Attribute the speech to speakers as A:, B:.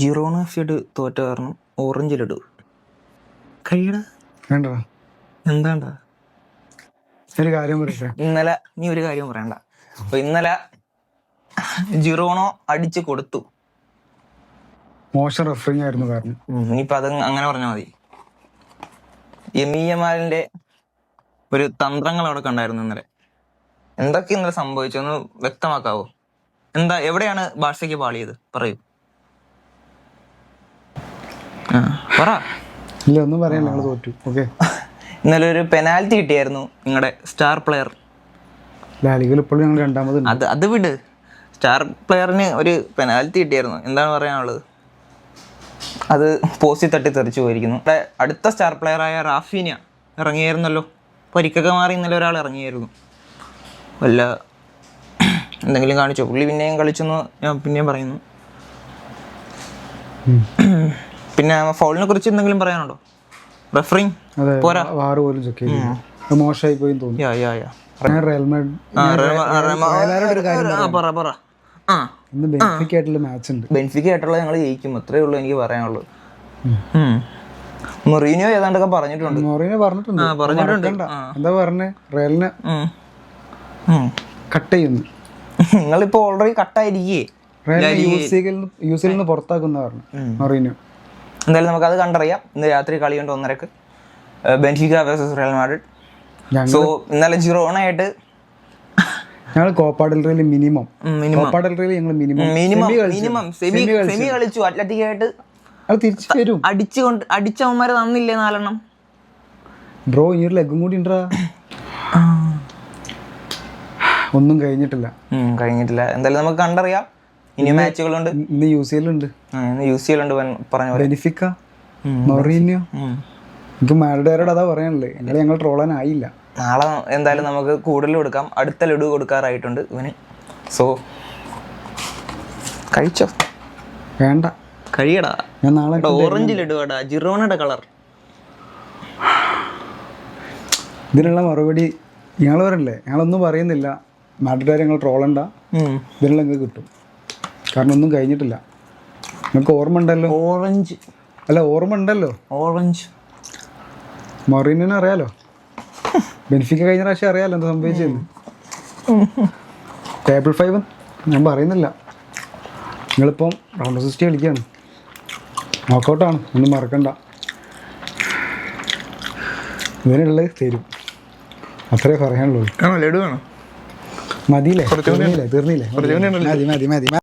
A: Girona F സിയുടെ തോറ്റ കാരണം ഓറഞ്ചിലിടൂ കഴിയടാ.
B: വേണ്ട
A: എന്താണ്ടാ?
B: ഒരു കാര്യം പറയട്ടെ
A: ഇന്നലെ നീ ഒരു കാര്യം പറയണ്ട. അപ്പൊ ഇന്നലെ ജിറോണോ അടിച്ചു കൊടുത്തു.
B: മോശം റെഫറിങ് ആയിരുന്നു കാരണം
A: ഇനിയിപ്പോ അത് അങ്ങനെ പറഞ്ഞാൽ മതി. യമീയമാലിന്റെ ഒരു തന്ത്രങ്ങൾ അവിടെ കണ്ടായിരുന്നു ഇന്നലെ. എന്തൊക്കെ ഇന്നലെ സംഭവിച്ചു? ഒന്ന് വ്യക്തമാക്കാവോ? എന്താ എവിടെയാണ് ബാഴ്സയ്ക്ക് പാളിയത്? പറയൂ. പറ.
B: ഇല്ല ഒന്നും പറയാനില്ല ഞങ്ങൾ തോറ്റു. ഓക്കെ.
A: ഇന്നലെ ഒരു പെനാൽറ്റി കിട്ടിയായിരുന്നു നിങ്ങളുടെ സ്റ്റാർ പ്ലെയർ.
B: ലാലികൾ ഇപ്പോഴും ഞങ്ങൾ രണ്ടാമത്
A: അത് അത് വിട്. സ്റ്റാർ പ്ലെയറിന് ഒരു പെനാൽറ്റി കിട്ടിയായിരുന്നു. എന്താണ് പറയാനുള്ളത്? അത് പോസ്റ്റിൽ തട്ടി തെറിച്ചു പോയിരിക്കുന്നു. ഇവിടെ അടുത്ത സ്റ്റാർ പ്ലെയറായ റാഫീന ഇറങ്ങിയായിരുന്നല്ലോ. പരിക്കൊക്കെ മാറി ഇന്നലെ ഒരാൾ ഇറങ്ങിയായിരുന്നു. വല്ല എന്തെങ്കിലും കാണിച്ചോ? പുള്ളി പിന്നെയും കളിച്ചെന്ന് ഞാൻ പിന്നെയും പറയുന്നു. പിന്നെ ഫൗളിനെ കുറിച്ച് എന്തെങ്കിലും പറയാനുണ്ടോ? റെഫറിങ് പോരാ.
B: വാറ് പോലും ചെക്ക് ചെയ്തു മോശമായി പോയി തോന്നി
A: യാ യാ യാ. പറ പറ. ആ.
B: ഇന്ന് ആയിട്ടുള്ള മാച്ച് ഉണ്ട്.
A: ബെൻഫിക്ക ആയിട്ടുള്ള ഞങ്ങൾ ജയിക്കും. അത്രേ ഉള്ളൂ എനിക്ക് പറയാനുള്ളത് മൊറീനോ ഏതാണ്ടൊക്കെ പറഞ്ഞിട്ടുണ്ട്.
B: മൊറീനോ പറഞ്ഞിട്ടുണ്ട്.
A: പറഞ്ഞിട്ടുണ്ട്.
B: എന്താ പറഞ്ഞേ? റയലിനെ. കട്ട് ചെയ്യുന്നു.
A: നിങ്ങളിപ്പോ ഓൾറെഡി കട്ടായിരിക്കേ
B: റയലിനെ യു സിയിൽ യു സിയിൽ നിന്ന് പുറത്താക്കുന്ന പറഞ്ഞു മൊറീനോ.
A: എന്തായാലും നമുക്ക് അത് കണ്ടറിയാം. ഇന്ന് രാത്രി കളിയുണ്ട് ഒന്നരക്ക്. Benfica versus Real Madrid so ഇന്നലെ ജിറോണ ആയിട്ട്
B: ഞങ്ങൾ Copa del Rey minimum Rey ഞങ്ങൾ minimum
A: minimum minimum semi semi കളിച്ചു. അത്ലറ്റിക് ആയിട്ട്
B: അത് തിരിച്ചു വരും.
A: അടിച്ചുകൊണ്ട് അടിച്ചവന്മാരെ തന്നില്ലേ നാലെണ്ണം?
B: ബ്രോ ഇനി ഒരു ലെഗും കൂടി ഉണ്ടാ ഒന്നും കഴിഞ്ഞിട്ടില്ല.
A: കഴിഞ്ഞിട്ടില്ല. എന്തായാലും നമുക്ക് കണ്ടറിയാം. ഇനി മാച്ചുകളുണ്ട്.
B: ഇന്ന് യു സി ഉണ്ട്
A: യൂസ് ചെയ്യലുണ്ട് പറഞ്ഞ പോലെ.
B: Benfica Mourinho. എനിക്ക് മാരുടേരോട് അതാ പറയാനുള്ളത് ഞങ്ങൾ ഞങ്ങൾ ട്രോളാനായില്ല
A: നാളെ എന്തായാലും നമുക്ക് കൂടുതൽ കൊടുക്കാം. അടുത്ത ലഡു കൊടുക്കാറായിട്ടുണ്ട് ഇവന്. സോ കഴിച്ചോ?
B: വേണ്ട.
A: കഴിയടാ.
B: ഞാൻ നാളെ
A: ഓറഞ്ച് ലഡുവാടാ. ജിറോണയുടെ കളർ
B: ഇതിനുള്ള മറുപടി ഞങ്ങൾ പറയല്ലേ? ഞങ്ങളൊന്നും പറയുന്നില്ല. മാരുടേരെ ഞങ്ങൾ ട്രോളണ്ട. ഇതിനുള്ള നിങ്ങൾക്ക് കിട്ടും. കാരണം ഒന്നും കഴിഞ്ഞിട്ടില്ല. നിങ്ങൾക്ക് ഓർമ്മ ഉണ്ടല്ലോ?
A: ഓറഞ്ച്
B: അല്ല ഓർമ്മ ഉണ്ടല്ലോ?
A: ഓറഞ്ച്
B: മൊറീനിനെ അറിയാലോ? ബെനിഫിക്ക കഴിഞ്ഞ പ്രാവശ്യം അറിയാലോ എന്താ സംഭവിച്ചെന്ന്? ടേബിൾ ഫൈവ് ഞാൻ പറയുന്നില്ല. നിങ്ങളിപ്പം റൗണ്ട് സിക്സ്റ്റി കളിക്കുകയാണ് നോക്കൗട്ടാണ് ഒന്നും മറക്കണ്ട. ഇവനുള്ളത് തരും. അത്രേ പറയാനുള്ളൂ.
A: ആണോ? ലഡു വേണോ
B: മതിയില്ലേ? തീർന്നില്ലേ? തീർന്നില്ലേ? മതി മതി മതി.